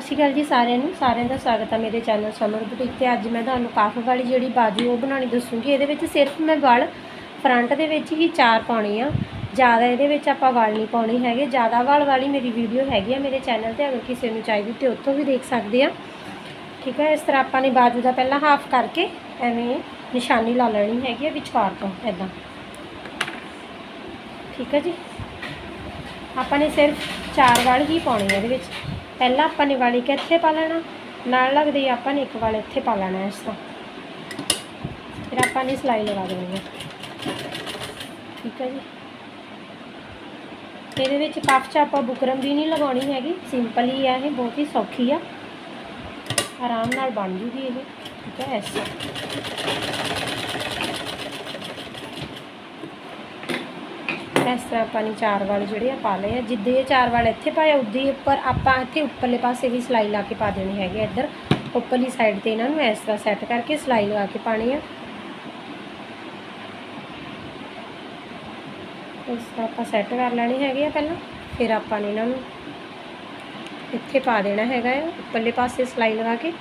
ਸਤਿ ਸ਼੍ਰੀ ਅਕਾਲ ਜੀ ਸਾਰਿਆਂ ਨੂੰ। ਸਾਰਿਆਂ ਦਾ ਸਵਾਗਤ ਹੈ ਮੇਰੇ ਚੈਨਲ ਸਮਰ ਬੁਟੀਕ ਤੇ। ਅੱਜ ਮੈਂ ਤੁਹਾਨੂੰ ਕਾਫ ਵਾਲੀ ਜਿਹੜੀ ਬਾਜੂ ਉਹ ਬਣਾਉਣੀ ਦੱਸੂਗੀ। ਇਹਦੇ ਵਿੱਚ ਸਿਰਫ ਮੈਂ ਵਲ ਫਰੰਟ ਦੇ ਵਿੱਚ ਹੀ ਚਾਰ ਪਾਉਣੀ ਆ। ਜ਼ਿਆਦਾ ਇਹਦੇ ਵਿੱਚ ਆਪਾਂ ਵਲ ਨਹੀਂ ਪਾਉਣੀ ਹੈਗੇ। ਜ਼ਿਆਦਾ ਵਲ ਵਾਲੀ ਮੇਰੀ ਵੀਡੀਓ ਹੈਗੀ ਆ ਮੇਰੇ ਚੈਨਲ ਤੇ। ਅਗਰ ਕਿਸੇ ਨੂੰ ਚਾਹੀਦੀ ਤੇ ਉੱਥੋਂ ਵੀ ਦੇਖ ਸਕਦੇ ਆ। ਠੀਕ ਹੈ ਇਸ ਤਰ੍ਹਾਂ ਆਪਾਂ ਨੇ ਬਾਜੂ ਦਾ ਪਹਿਲਾਂ ਹਾਫ ਕਰਕੇ ਐਵੇਂ ਨਿਸ਼ਾਨੀ ਲਾ ਲੈਣੀ ਹੈਗੀ ਆ ਵਿਚਕਾਰ ਤੋਂ ਐਦਾਂ ਠੀਕ ਹੈ ਜੀ। ਆਪਾਂ ਨੇ ਸਿਰਫ ਚਾਰ ਵਲ ਹੀ ਪਾਉਣੇ ਆ ਇਹਦੇ ਵਿੱਚ। ਪਹਿਲਾਂ ਆਪਾਂ ਨੇ ਵਾਲ ਇੱਕ ਇੱਥੇ ਪਾ ਲੈਣਾ, ਨਾਲ ਲੱਗਦੇ ਹੀ ਆਪਾਂ ਨੇ ਇੱਕ ਵਾਲ ਇੱਥੇ ਪਾ ਲੈਣਾ ਇਸ ਤਰ੍ਹਾਂ। ਫਿਰ ਆਪਾਂ ਨੇ ਸਿਲਾਈ ਲਗਾ ਦੇਣੀ ਹੈ ਠੀਕ ਹੈ ਜੀ। ਇਹਦੇ ਵਿੱਚ ਪਫ ਚ ਆਪਾਂ ਬੁਕਰਮ ਵੀ ਨਹੀਂ ਲਗਾਉਣੀ ਹੈਗੀ, ਸਿੰਪਲ ਹੀ ਹੈ ਇਹ, ਬਹੁਤ ਹੀ ਸੌਖੀ ਆ। ਆਰਾਮ ਨਾਲ ਬਣ ਜੂਗੀ ਇਹ। ਠੀਕ ਹੈ ਇਸ ਤਰ੍ਹਾਂ ਇਸ ਤਰ੍ਹਾਂ ਆਪਾਂ ਨੇ ਚਾਰ ਵਾਲੇ ਜਿਹੜੇ ਆ ਪਾ ਲਏ ਆ। ਜਿੱਦੇ ਇਹ ਚਾਰ ਵਾਲ ਇੱਥੇ ਪਾਏ ਉਦੇ ਉੱਪਰ ਆਪਾਂ ਇੱਥੇ ਉੱਪਰਲੇ ਪਾਸੇ ਵੀ ਸਿਲਾਈ ਲਾ ਕੇ ਪਾ ਦੇਣੀ ਹੈਗੀ ਆ ਇੱਧਰ। ਉੱਪਰਲੀ ਸਾਈਡ ਤੇ ਇਹਨਾਂ ਨੂੰ ਇਸ ਤਰ੍ਹਾਂ ਸੈੱਟ ਕਰਕੇ ਸਿਲਾਈ ਲਗਾ ਕੇ ਪਾਣੀ ਆ। ਇਸ ਤਰ੍ਹਾਂ ਆਪਾਂ ਸੈੱਟ ਕਰ ਲੈਣੀ ਹੈਗੀ ਆ ਪਹਿਲਾਂ। ਫਿਰ ਆਪਾਂ ਨੇ ਇਹਨਾਂ ਨੂੰ ਇੱਥੇ ਪਾ ਦੇਣਾ ਹੈਗਾ ਆ, ਉੱਪਰਲੇ ਪਾਸੇ ਸਿਲਾਈ ਲਗਾ ਕੇ।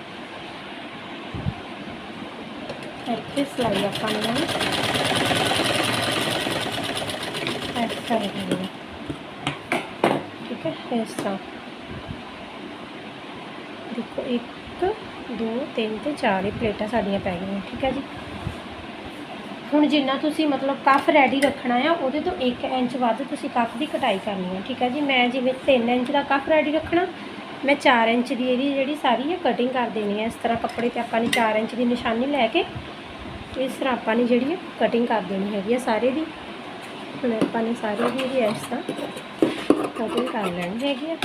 ਇੱਥੇ ਸਿਲਾਈ ਆਪਾਂ ਨੇ ਇਹਨਾਂ ਨੂੰ ਇਸ ਤਰ੍ਹਾਂ ਕਰਨੀ ਠੀਕ ਹੈ, ਇਸ ਤਰ੍ਹਾਂ। ਦੇਖੋ 1 2 3 ਤੇ 4 ਇਹ ਪਲੇਟਾਂ ਸਾਡੀਆਂ ਪੈ ਗਈਆਂ, ਠੀਕ ਹੈ ਜੀ। ਹੁਣ ਜਿੰਨਾ ਤੁਸੀਂ ਮਤਲਬ ਕੱਫ ਰੈਡੀ ਰੱਖਣਾ ਆ, ਉਹਦੇ ਤੋਂ 1 ਇੰਚ ਵੱਧ ਤੁਸੀਂ ਕਫ ਦੀ ਕਟਾਈ ਕਰਨੀ ਹੈ ਠੀਕ ਹੈ ਜੀ। ਮੈਂ ਜਿਵੇਂ 3 ਇੰਚ ਦਾ ਕਫ ਰੈਡੀ ਰੱਖਣਾ, ਮੈਂ 4 ਇੰਚ ਦੀ ਇਹਦੀ ਜਿਹੜੀ ਸਾਰੀ ਹੈ ਕਟਿੰਗ ਕਰ ਦੇਣੀ ਹੈ ਇਸ ਤਰ੍ਹਾਂ ਕੱਪੜੇ ਤੇ ਆਪਾਂ ਨੇ 4 ਇੰਚ ਦੀ ਨਿਸ਼ਾਨੀ ਲੈ ਕੇ, ਇਸ ਤਰ੍ਹਾਂ ਆਪਾਂ ਨੇ ਜਿਹੜੀ ਕਟਿੰਗ ਕਰ ਦੇਣੀ ਹੈਗੀ ਆ ਸਾਰੇ ਦੀ। ਹੁਣ ਆਪਾਂ ਨੇ ਸਾਰੇ ਦੀ ਇਹਦੀ ਇਸ ਕਟਿੰਗ ਕਰ ਲੈਣੀ ਹੈਗੀ ਆ।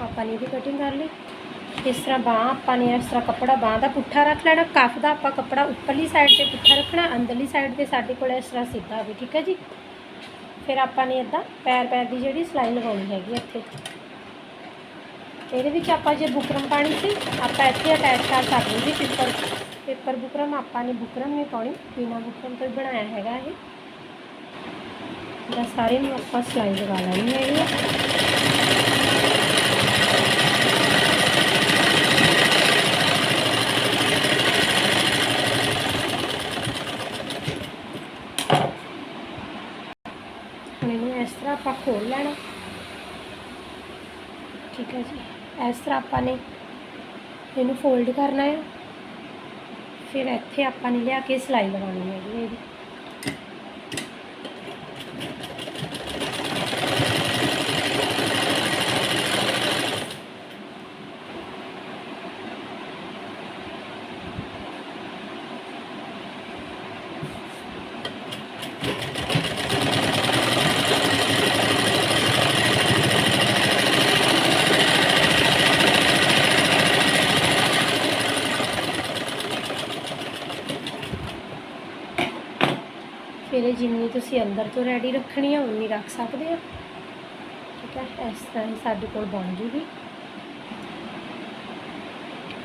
ਆਪਾਂ ਨੇ ਇਹਦੀ ਕਟਿੰਗ ਕਰ ਲਈ। ਇਸ ਤਰ੍ਹਾਂ ਬਾਹ ਆਪਾਂ ਨੇ, ਇਸ ਤਰ੍ਹਾਂ ਕੱਪੜਾ, ਬਾਹ ਦਾ ਪੁੱਠਾ ਰੱਖ ਲੈਣਾ। ਕੱਫ ਦਾ ਆਪਾਂ ਕੱਪੜਾ ਉੱਪਰਲੀ ਸਾਈਡ ਤੇ ਪੁੱਠਾ ਰੱਖਣਾ, ਅੰਦਰਲੀ ਸਾਈਡ ਤੇ ਸਾਡੇ ਕੋਲ ਇਸ ਤਰ੍ਹਾਂ ਸਿੱਧਾ ਹੋਵੇ ਠੀਕ ਹੈ ਜੀ। ਫਿਰ ਆਪਾਂ ਨੇ ਇਦਾਂ ਪੈਰ ਪੈਰ ਦੀ ਜਿਹੜੀ ਸਿਲਾਈ ਲਗਾਉਣੀ ਹੈਗੀ ਇੱਥੇ। ਇਹਦੇ ਵਿੱਚ ਆਪਾਂ ਜੇ ਬੁਕਰਮ ਪਾਣੀ ਸੀ, ਆਪਾਂ ਇੱਥੇ ਅਟੈਚ ਕਰ ਸਕਦੇ ਜੀ ਪੇਪਰ ਪੇਪਰ ਬੁਕਰਮ, ਆਪਾਂ ਨੇ ਬੁਕਰਮ ਨਹੀਂ ਪਾਉਣੀ ਬਿਨਾ ਬੁਕਰਮ ਤੋਂ ਬਣਾਇਆ ਹੈਗਾ ਇਹ। ਤਾਂ ਸਾਰੇ ਨੂੰ ਆਪਾਂ ਸਿਲਾਈ ਲਗਾ ਲੈਣੀ ਹੈਗੀ ਆ ਹੁਣ ਇਸ ਤਰ੍ਹਾਂ ਆਪਾਂ ਖੋਲ ਲੈਣਾ। ਠੀਕ ਹੈ ਜੀ। ਇਸ ਤਰ੍ਹਾਂ ਆਪਾਂ ਨੇ ਇਹਨੂੰ ਫੋਲਡ ਕਰਨਾ ਹੈ। ਫਿਰ ਇੱਥੇ ਆਪਾਂ ਨੇ ਲਿਆ ਕੇ ਸਿਲਾਈ ਲਗਾਉਣੀ ਹੈਗੀ ਇਹਦੀ ਫਿਰ ਇਹ ਜਿੰਨੀ ਤੁਸੀਂ ਅੰਦਰ ਤੋਂ ਰੈਡੀ ਰੱਖਣੀ ਆ ਉਨੀ ਰੱਖ ਸਕਦੇ ਹੋ। ਠੀਕ ਹੈ, ਇਸ ਤਰ੍ਹਾਂ ਹੀ ਸਾਡੇ ਕੋਲ ਬਣ ਜੂਗੀ।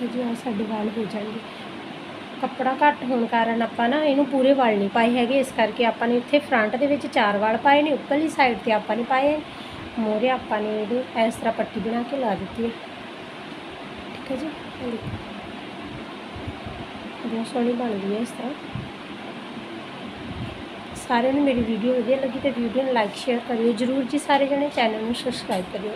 ਇਹ ਜੀ ਆ ਸਾਡੇ ਵਾਲ ਹੋ ਜਾਣਗੇ। ਕੱਪੜਾ ਘੱਟ ਹੋਣ ਕਾਰਨ ਆਪਾਂ ਨਾ ਇਹਨੂੰ ਪੂਰੇ ਵਾਲ ਨਹੀਂ ਪਾਏ ਹੈਗੇ, ਇਸ ਕਰਕੇ ਆਪਾਂ ਨੇ ਇੱਥੇ ਫਰੰਟ ਦੇ ਵਿੱਚ ਚਾਰ ਵਾਲ ਪਾਏ ਨੇ, ਉੱਪਰਲੀ ਸਾਈਡ ਤੇ ਆਪਾਂ ਨੇ ਪਾਏ ਮੋਰੇ ਆਪਾਂ ਨੇ ਇਹਦੀ ਇਸ ਤਰ੍ਹਾਂ ਪੱਟੀ ਬਣਾ ਕੇ ਲਾ ਦਿੱਤੀ ਹੈ। ਠੀਕ ਹੈ ਜੀ ਬਹੁਤ ਸੋਹਣੀ ਬਣ ਗਈ ਹੈ ਇਸ ਤਰ੍ਹਾਂ। ਸਾਰਿਆਂ ਨੂੰ ਮੇਰੀ ਵੀਡੀਓ ਵਧੀਆ ਲੱਗੀ ਤੇ ਵੀਡੀਓ ਨੂੰ ਲਾਈਕ ਸ਼ੇਅਰ ਕਰਿਓ। ਜਰੂਰ ਜੀ ਸਾਰੇ ਜਣੇ ਚੈਨਲ ਨੂੰ ਸਬਸਕ੍ਰਾਈਬ ਕਰਿਓ।